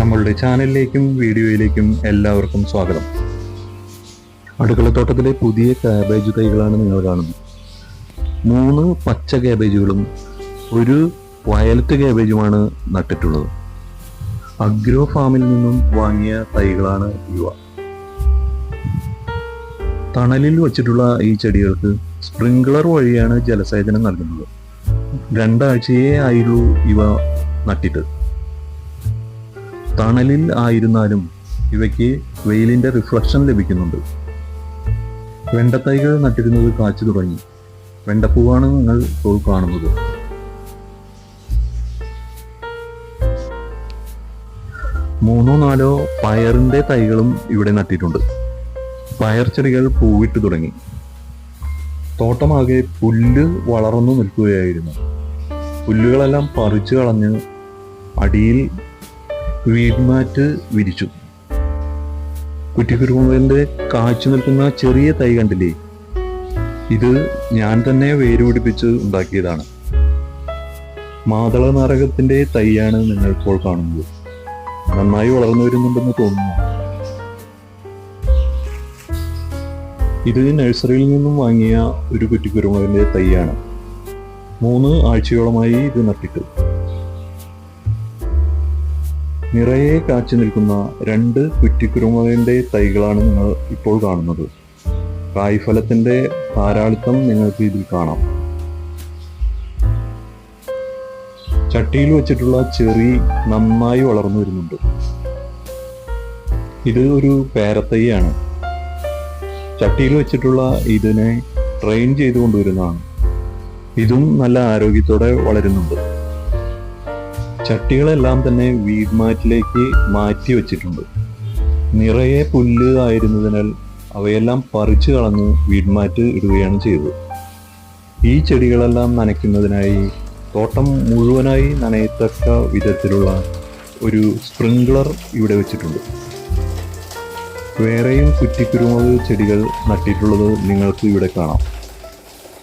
നമ്മളുടെ ചാനലിലേക്കും വീഡിയോയിലേക്കും എല്ലാവർക്കും സ്വാഗതം. അടുക്കളത്തോട്ടത്തിലെ പുതിയ കാബേജ് തൈകളാണ് നിങ്ങൾ കാണുന്നത്. മൂന്ന് പച്ച കാബേജുകളും ഒരു വയലറ്റ് കാബേജുമാണ് നട്ടിട്ടുള്ളത്. അഗ്രോ ഫാമിൽ നിന്നും വാങ്ങിയ തൈകളാണ് ഇവ. തണലിൽ വച്ചിട്ടുള്ള ഈ ചെടികൾക്ക് സ്പ്രിങ്ക്ലർ വഴിയാണ് ജലസേചനം നൽകുന്നത്. രണ്ടാഴ്ചയേ ആയുള്ളൂ ഇവ നട്ടിട്ട്. തണലിൽ ആയിരുന്നാലും ഇവയ്ക്ക് വെയിലിന്റെ റിഫ്ലക്ഷൻ ലഭിക്കുന്നുണ്ട്. വെണ്ടത്തൈകൾ നട്ടിരുന്നത് കാച്ചു തുടങ്ങി. വെണ്ടപ്പൂവാണ് നിങ്ങൾ ഇപ്പോൾ കാണുന്നത്. മൂന്നോ നാലോ പയറിന്റെ തൈകളും ഇവിടെ നട്ടിട്ടുണ്ട്. പയർ ചെടികൾ പൂവിട്ട് തുടങ്ങി. തോട്ടമാകെ പുല്ല് വളർന്നു നിൽക്കുകയായിരുന്നു. പുല്ലുകളെല്ലാം പറിച്ചു കളഞ്ഞ് അടിയിൽ വീട്മാറ്റ് വിരിച്ചു. കുറ്റിക്കുരുമുളകിന്റെ കാച്ചു നിൽക്കുന്ന ചെറിയ തൈ കണ്ടില്ലേ? ഇത് ഞാൻ തന്നെ വേരുപിടിപ്പിച്ച് ഉണ്ടാക്കിയതാണ്. മാതള നാരകത്തിന്റെ തൈയാണ് നിങ്ങൾ ഇപ്പോൾ കാണുന്നത്. നന്നായി വളർന്നു വരുന്നുണ്ടെന്ന് തോന്നുന്നു. ഇത് നഴ്സറിയിൽ നിന്നും വാങ്ങിയ ഒരു കുറ്റിക്കുരുമുളകിന്റെ തൈയാണ്. മൂന്ന് ആഴ്ചയോളമായി ഇത് നട്ടിട്ട്. നിറയെ കാച്ചു നിൽക്കുന്ന രണ്ട് കുറ്റിക്കുരുമുളകിന്റെ തൈകളാണ് നിങ്ങൾ ഇപ്പോൾ കാണുന്നത്. കായ്ഫലത്തിന്റെ ധാരാളിത്തം നിങ്ങൾക്ക് ഇതിൽ കാണാം. ചട്ടിയിൽ വെച്ചിട്ടുള്ള ചെറി നന്നായി വളർന്നു വരുന്നുണ്ട്. ഇത് ഒരു പേരത്തൈയാണ് ചട്ടിയിൽ വെച്ചിട്ടുള്ള ഇതിനെ ട്രെയിൻ ചെയ്തു കൊണ്ടുവരുന്നതാണ് ഇതും നല്ല ആരോഗ്യത്തോടെ വളരുന്നുണ്ട്. ചട്ടികളെല്ലാം തന്നെ വീട്മാറ്റിലേക്ക് മാറ്റി വച്ചിട്ടുണ്ട്. നിറയെ പുല്ല് ആയിരുന്നതിനാൽ അവയെല്ലാം പറിച്ചു കളഞ്ഞ് വീട്മാറ്റ് ഇടുകയാണ് ചെയ്തത്. ഈ ചെടികളെല്ലാം നനയ്ക്കുന്നതിനായി തോട്ടം മുഴുവനായി നനയത്തക്ക വിധത്തിലുള്ള ഒരു സ്പ്രിംഗ്ലർ ഇവിടെ വെച്ചിട്ടുണ്ട്. വേറെയും കുറ്റിക്കുരുമുളക് ചെടികൾ നട്ടിട്ടുള്ളത് നിങ്ങൾക്ക് ഇവിടെ കാണാം.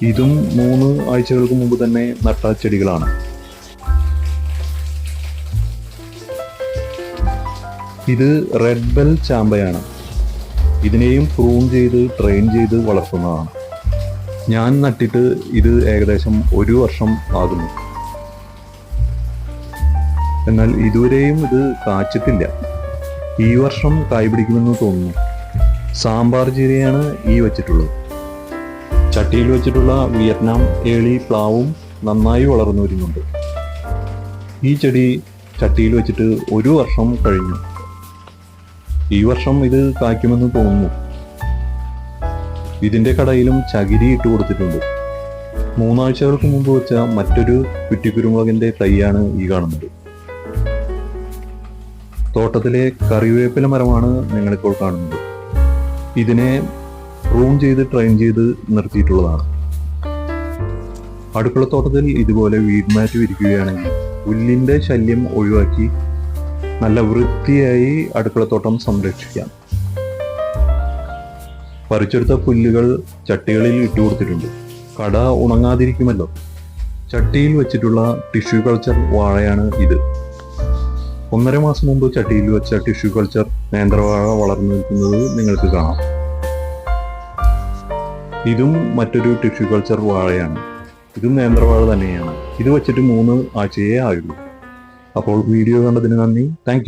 ഇതും മൂന്ന് ആഴ്ചകൾക്ക് മുമ്പ് തന്നെ നട്ട ചെടികളാണ്. ഇത് റെഡ് ബെൽ ചാമ്പയാണ്. ഇതിനെയും പ്രൂൺ ചെയ്ത് ട്രെയിൻ ചെയ്ത് വളർത്തുന്നതാണ്. ഞാൻ നട്ടിട്ട് ഇത് ഏകദേശം ഒരു വർഷം ആകുന്നു. എന്നാൽ ഇതുവരെയും ഇത് കാച്ചിട്ടില്ല. ഈ വർഷം കായ് പിടിക്കുമെന്ന് തോന്നുന്നു. സാമ്പാർ ചീരയാണ് ഈ വച്ചിട്ടുള്ളത്. ചട്ടിയിൽ വെച്ചിട്ടുള്ള വിയറ്റ്നാം ഏളി പ്ലാവും നന്നായി വളർന്നു വരുന്നുണ്ട്. ഈ ചെടി ചട്ടിയിൽ വെച്ചിട്ട് ഒരു വർഷം കഴിഞ്ഞു. ഈ വർഷം ഇത് കായ്ക്കുമെന്ന് തോന്നുന്നു. ഇതിന്റെ കടയിലും ചകിരി ഇട്ട് കൊടുത്തിട്ടുണ്ട്. മൂന്നാഴ്ചകൾക്ക് മുമ്പ് വെച്ച മറ്റൊരു കുറ്റിക്കുരുമുളകിന്റെ തൈയാണ് ഈ കാണുന്നത്. തോട്ടത്തിലെ കറിവേപ്പില മരമാണ് നിങ്ങളിപ്പോൾ കാണുന്നത്. ഇതിനെ റൂം ചെയ്ത് ട്രെയിൻ ചെയ്ത് നിർത്തിയിട്ടുള്ളതാണ്. അടുക്കളത്തോട്ടത്തിൽ ഇതുപോലെ വീട് മാറ്റി വിരിക്കുകയാണെങ്കിൽ പുല്ലിന്റെ ശല്യം ഒഴിവാക്കി നല്ല വൃത്തിയായി അടുക്കളത്തോട്ടം സംരക്ഷിക്കാം. പറിച്ചെടുത്ത പുല്ലുകൾ ചട്ടികളിൽ ഇട്ടുകൊടുത്തിട്ടുണ്ട് കട ഉണങ്ങാതിരിക്കുമല്ലോ. ചട്ടിയിൽ വെച്ചിട്ടുള്ള ടിഷ്യൂ കൾച്ചർ വാഴയാണ് ഇത്. ഒന്നര മാസം മുമ്പ് ചട്ടിയിൽ വെച്ച ടിഷ്യൂ കൾച്ചർ നേന്ത്രവാഴ വളർന്നു നിൽക്കുന്നത് നിങ്ങൾക്ക് കാണാം. ഇതും മറ്റൊരു ടിഷ്യൂ കൾച്ചർ വാഴയാണ്. ഇതും നേന്ത്രവാഴ തന്നെയാണ്. ഇത് വെച്ചിട്ട് മൂന്ന് ആഴ്ചയേ ആയുള്ളൂ. അപ്പോൾ വീഡിയോ കണ്ടതിന് നന്ദി. താങ്ക്